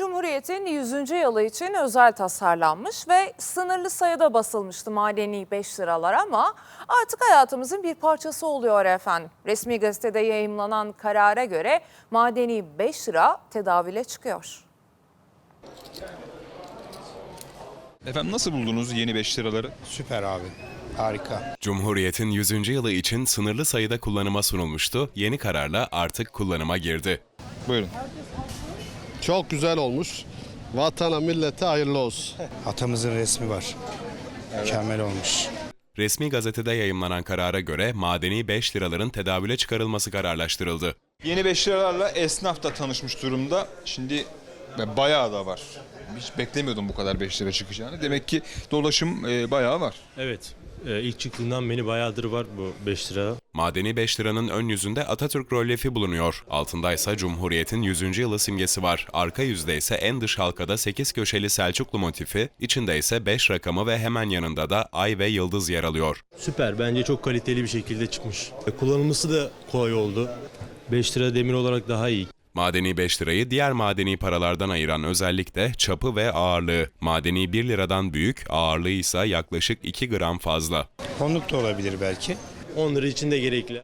Cumhuriyet'in 100. yılı için özel tasarlanmış ve sınırlı sayıda basılmıştı madeni 5 liralar ama artık hayatımızın bir parçası oluyor efendim. Resmi gazetede yayımlanan karara göre madeni 5 lira tedavüle çıkıyor. Efendim nasıl buldunuz yeni 5 liraları? Süper abi. Harika. Cumhuriyet'in 100. yılı için sınırlı sayıda kullanıma sunulmuştu. Yeni kararla artık kullanıma girdi. Buyurun. Çok güzel olmuş. Vatana millete hayırlı olsun. Atamızın resmi var. Mükemmel olmuş. Resmi gazetede yayımlanan karara göre madeni 5 liraların tedavüle çıkarılması kararlaştırıldı. Yeni 5 liralarla esnaf da tanışmış durumda. Şimdi bayağı da var. Hiç beklemiyordum bu kadar 5 lira çıkacağını. Demek ki dolaşım e, bayağı var. Evet. e, ilk çıktığından beri bayağıdır var bu 5 lira. Madeni 5 liranın ön yüzünde Atatürk rollefi bulunuyor. Altındaysa Cumhuriyet'in 100. yılı simgesi var. Arka yüzde ise en dış halkada 8 köşeli Selçuklu motifi, içinde ise 5 rakamı ve hemen yanında da ay ve yıldız yer alıyor. Süper. Bence çok kaliteli bir şekilde çıkmış. E, Kullanılması da kolay oldu. 5 lira demir olarak daha iyi. Madeni 5 lirayı diğer madeni paralardan ayıran özellik de çapı ve ağırlığı. Madeni 1 liradan büyük, ağırlığı ise yaklaşık 2 gram fazla. Konluk da olabilir belki. 10 lira için de gerekli.